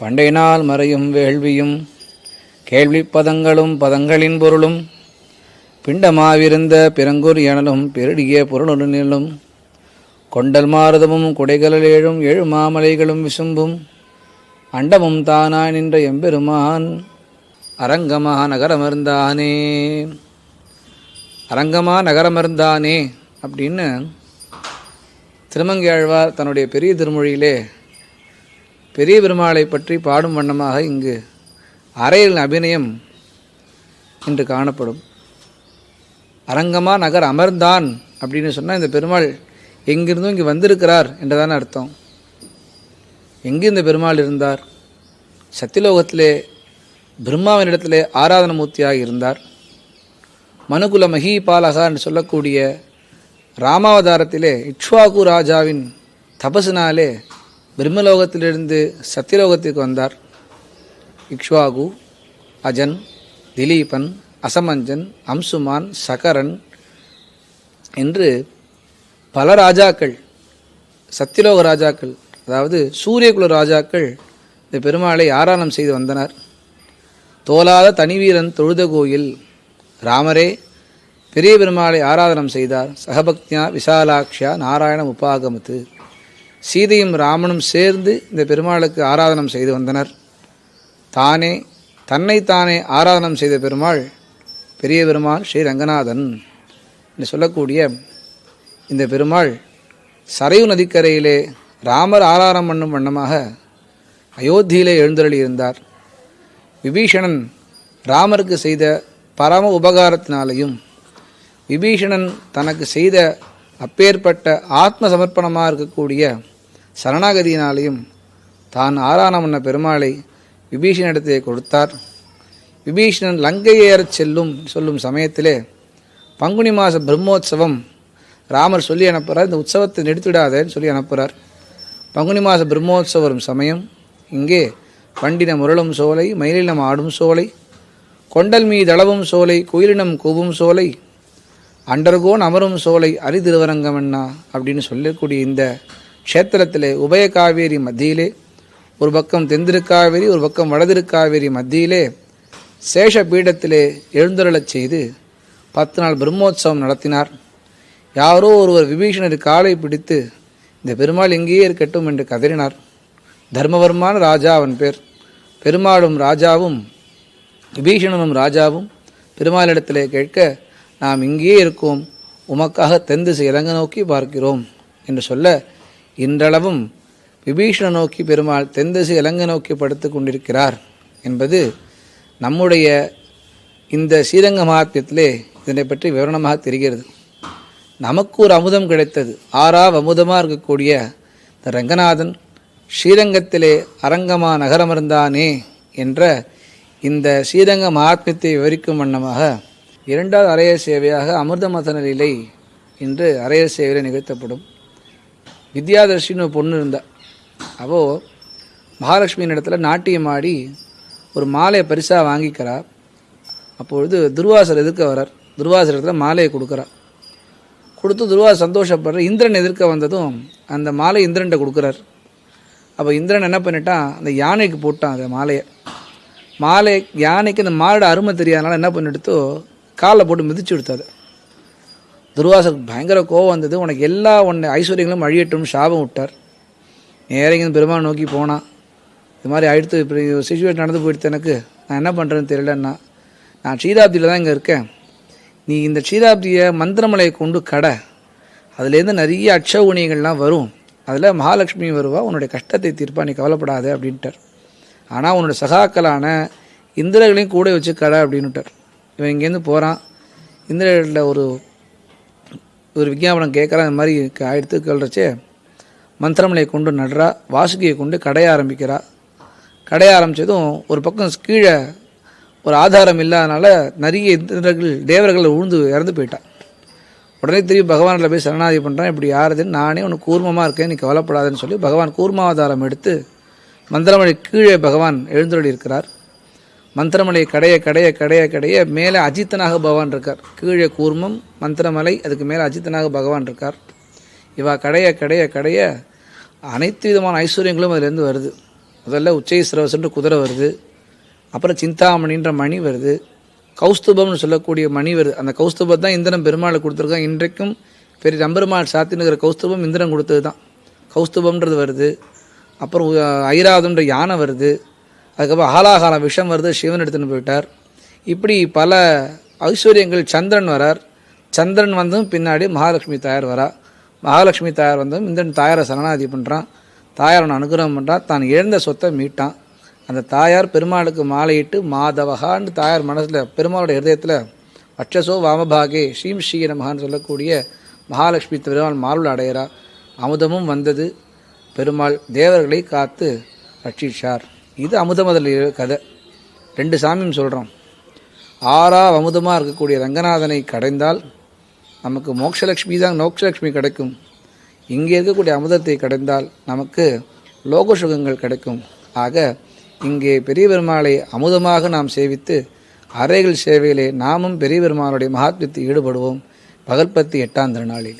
பண்டையினால் மறையும் வேள்வியும் கேள்வி பதங்களும் பதங்களின் பொருளும் பிண்டமாவிருந்த பிறங்கூர் எனலும் பெருடிய பொருளுடனிலும் கொண்டல் மாறுதமும் குடைகளிலேழும் ஏழு மாமலைகளும் விசும்பும் அண்டமும் தானாய் நின்ற எம்பெருமான் அரங்கமா நகரமர்ந்தானே. அரங்கமா நகரமர்ந்தானே அப்படின்னு திருமங்கியாழ்வார் தன்னுடைய பெரிய திருமொழியிலே பெரிய பெருமாளை பற்றி பாடும் வண்ணமாக இங்கு அறையில் அபிநயம் என்று காணப்படும். அரங்கமா நகர் அமர்ந்தான் அப்படின்னு சொன்னால் இந்த பெருமாள் எங்கிருந்தும் இங்கே வந்திருக்கிறார் என்றதான அர்த்தம். எங்கு இந்த பெருமாள் இருந்தார்? சத்தியலோகத்திலே பிரம்மாவினிடத்திலே ஆராதன மூர்த்தியாக இருந்தார். மனுகுல மஹீபாலகா என்று சொல்லக்கூடிய ராமாவதாரத்திலே இக்ஷ்வாகு ராஜாவின் தபசினாலே பிரம்மலோகத்திலிருந்து சத்தியலோகத்திற்கு வந்தார். இக்ஷ்வாகு அஜன் திலீபன் அசமஞ்சன் அம்சுமான் சகரன் என்று பல ராஜாக்கள் சத்தியலோக ராஜாக்கள் அதாவது சூரியகுல ராஜாக்கள் இந்த பெருமாளை ஆராதனம் செய்து வந்தனர். தோலாத தனிவீரன் தொழுத கோயில் ராமரே பெரிய பெருமாளை ஆராதனம் செய்தார். சகபக்தியா விசாலாக்ஷா நாராயணம் உபாகமத்து. சீதையும் ராமனும் சேர்ந்து இந்த பெருமாளுக்கு ஆராதனம் செய்து வந்தனர். தானே தன்னைத்தானே ஆராதனம் செய்த பெருமாள் பெரிய பெருமாள் ஸ்ரீ ரங்கநாதன் என்று சொல்லக்கூடிய இந்த பெருமாள் சரையு நதிக்கரையிலே ராமர் ஆராதனம் பண்ணும் வண்ணமாக அயோத்தியிலே எழுந்தருளியிருந்தார். விபீஷணன் ராமருக்கு செய்த பரம உபகாரத்தினாலையும் விபீஷணன் தனக்கு செய்த அப்பேற்பட்ட ஆத்ம சமர்ப்பணமாக இருக்கக்கூடிய சரணாகதியினாலையும் தான் ஆராதனம் பெருமாளை விபீஷணிடத்தை கொடுத்தார். விபீஷணன் லங்கை செல்லும் சொல்லும் சமயத்திலே பங்குனி மாத பிரம்மோற்சவம் ராமர் சொல்லி அனுப்புகிறார் இந்த உற்சவத்தை நிறுத்திடாதேன்னு சொல்லி அனுப்புகிறார் பங்குனி மாத பிரம்மோத்சவம் வரும் சமயம் இங்கே பண்டின முரளும் சோலை மயிலினம் ஆடும் சோலை கொண்டல் மீதளவும் சோலை குயிலினம் கூவும் சோலை அண்டர்கோன் அமரும் சோலை அரிதிருவரங்கமண்ணா அப்படின்னு சொல்லக்கூடிய இந்த க்ஷேத்திரத்திலே உபய காவேரி மத்தியிலே ஒரு பக்கம் தென்திருக்காவேரி ஒரு பக்கம் வடதிருக்காவேரி மத்தியிலே சேஷ பீடத்திலே எழுந்தருளச் செய்து பத்து நாள் பிரம்மோத்சவம் நடத்தினார். யாரோ ஒருவர் விபீஷணர் காலை பிடித்து இந்த பெருமாள் எங்கேயே இருக்கட்டும் என்று கதறினார். தர்மவர்மான ராஜா அவன் பேர். பெருமாளும் ராஜாவும் விபீஷணனும் ராஜாவும் பெருமாளிடத்திலே கேட்க நாம் இங்கேயே இருக்கோம். உமக்காக தென்திசை இலங்கை நோக்கி பார்க்கிறோம் என்று சொல்ல இன்றளவும் விபீஷண நோக்கி பெருமாள் தென்திசை இலங்கை நோக்கி படுத்து கொண்டிருக்கிறார் என்பது நம்முடைய இந்த ஸ்ரீரங்க மகாத்மியத்திலே இதனை பற்றி விவரணமாக தெரிகிறது. நமக்கு ஒரு அமுதம் கிடைத்தது. ஆறாவ் அமுதமாக இருக்கக்கூடிய இந்த ரங்கநாதன் ஸ்ரீரங்கத்திலே அரங்கமா நகரமர்ந்தானே என்ற இந்த ஸ்ரீரங்க மகாத்மியத்தை விவரிக்கும் வண்ணமாக இரண்டாவது அரையர் சேவையாக அமிர்த மதன லீலை இன்று அரையர் சேவையில் நிகழ்த்தப்படும். வித்யாதர்ஷின்னு ஒரு பொண்ணு இருந்தா. அவள் மகாலட்சுமியின் இடத்துல நாட்டியம் ஆடி ஒரு மாலையை பரிசாக வாங்கிக்கிறார் அப்பொழுது துர்வாசர் எதிர்க்க வரார். துர்வாசர் இடத்துல மாலையை கொடுக்குறார் கொடுத்து துர்வா சந்தோஷப்படுற இந்திரன் எதிர்க்க வந்ததும் அந்த மாலை இந்திரன்ட்ட கொடுக்குறார். அப்போ இந்திரன் என்ன பண்ணிட்டான் அந்த யானைக்கு போட்டான் அந்த மாலையை. மாலை யானைக்கு அந்த மாலோட அருமை தெரியாதனால என்ன பண்ணிடுத்தோ காலில் போட்டு மிதிச்சு விடுத்தார் துர்வாசருக்கு பயங்கர கோவம் வந்தது. உனக்கு எல்லா உன்னை ஐஸ்வர்யங்களும் அழியட்டும் சாபம் விட்டார். நேரங்க பெருமாள் நோக்கி போனான் இது மாதிரி அடுத்து இப்படி சுச்சுவேஷன் நடந்து போயிடுத்து எனக்கு. நான் என்ன பண்ணுறேன்னு தெரியலன்னா நான் க்ஷீராப்தியில் தான் இங்கே இருக்கேன். நீ இந்த க்ஷீராப்தியை மந்திரமலையை கொண்டு கடை. அதுலேருந்து நிறைய அட்சகுணிகள்லாம் வரும். அதில் மகாலட்சுமி வருவா உன்னுடைய கஷ்டத்தை தீர்ப்பா நீ கவலைப்படாத அப்படின்ட்டார். ஆனால் உன்னோட சகாக்களான இந்திரர்களையும் கூட வச்சு கடை அப்படின்னுட்டார். இவன் இங்கேருந்து போகிறான் இந்திரர்களில் ஒரு ஒரு விஞ்ஞாபனம் கேட்குறான். இந்த மாதிரி எடுத்து கேள்றச்சே மந்திரமலையை கொண்டு நடுறா வாசுகியை கொண்டு கடைய ஆரம்பிக்கிறா. கடைய ஆரம்பித்ததும் ஒரு பக்கம் கீழே ஒரு ஆதாரம் இல்லாதனால நிறைய இந்திரர்கள் தேவர்கள் உழுந்து இறந்து போயிட்டான். உடனே திரும்பி பகவானில் போய் சரணாதி பண்ணுறான் இப்படி யாருதுன்னு நானே உனக்கு கூர்மமாக இருக்கேன் நீ கவலைப்படாதுன்னு சொல்லி பகவான் கூர்மாவதாரம் எடுத்து மந்திரமலை கீழே பகவான் எழுந்தருளி இருக்கிறார் மந்திரமலை கடைய கடைய கடைய கடைய மேலே அஜித்தனாக பகவான் இருக்கார். கீழே கூர்மம் மந்திரமலை அதுக்கு மேலே அஜித்தனாக பகவான் இருக்கார். இவா கடைய கடைய கடைய அனைத்து விதமான ஐஸ்வர்யங்களும் அதிலேருந்து வருது. முதல்ல உச்சை சிரவசன்று குதிரை வருது. அப்புறம் சிந்தாமணின்ற மணி வருது. கௌஸ்துபம்னு சொல்லக்கூடிய மணி வருது. அந்த கௌஸ்துபம் தான் இந்திரன் பெருமாளை கொடுத்துருக்கான். இன்றைக்கும் பெரிய நம்பெருமாள் சாத்தினுங்கிற கௌஸ்துபம் இந்திரன் கொடுத்தது தான் கௌஸ்துபம்ன்றது வருது. அப்புறம் ஐராவதுன்ற யானை வருது. அதுக்கப்புறம் ஆலாகால விஷம் வருது சிவன் எடுத்துன்னு போயிட்டார். இப்படி பல ஐஸ்வர்யங்கள் சந்திரன் வரார். சந்திரன் வந்தும் பின்னாடி மகாலட்சுமி தாயார் வரா. மகாலட்சுமி தாயார் வந்தும் இந்திரன் தாயாரை சரணாதி பண்ணுறான் தாயாரனை அனுகிரகம் பண்ணுறான் தான் இழந்த சொத்தை மீட்டான். அந்த தாயார் பெருமாளுக்கு மாலையிட்டு மாதவகான்னு தாயார் மனசில் பெருமாளுடைய ஹிரதயத்தில் அட்சசோ வாமபாகே ஸ்ரீம் ஸ்ரீ நமகான்னு சொல்லக்கூடிய மகாலட்சுமி பெருமாள் மாருள் அடையிறா. அமுதமும் வந்தது. பெருமாள் தேவர்களை காத்து ரட்சிச்சார். இது அமுதமதில் கதை. ரெண்டு சாமியும் சொல்கிறோம் ஆறா அமுதமாக இருக்கக்கூடிய ரங்கநாதனை கடைந்தால் நமக்கு மோட்சலக்ஷ்மி தான் மோட்சலக்ஷ்மி கிடைக்கும். இங்கே இருக்கக்கூடிய அமுதத்தை கடைந்தால் நமக்கு லோக சுகங்கள் கிடைக்கும். ஆக இங்கே பெரிய பெருமாளை அமுதமாக நாம் சேவித்து அறைகள் சேவையிலே நாமும் பெரிய பெருமாளுடைய மகாத்மியத்தில் ஈடுபடுவோம். பகல்பத்தி எட்டாம் திருநாளிலே.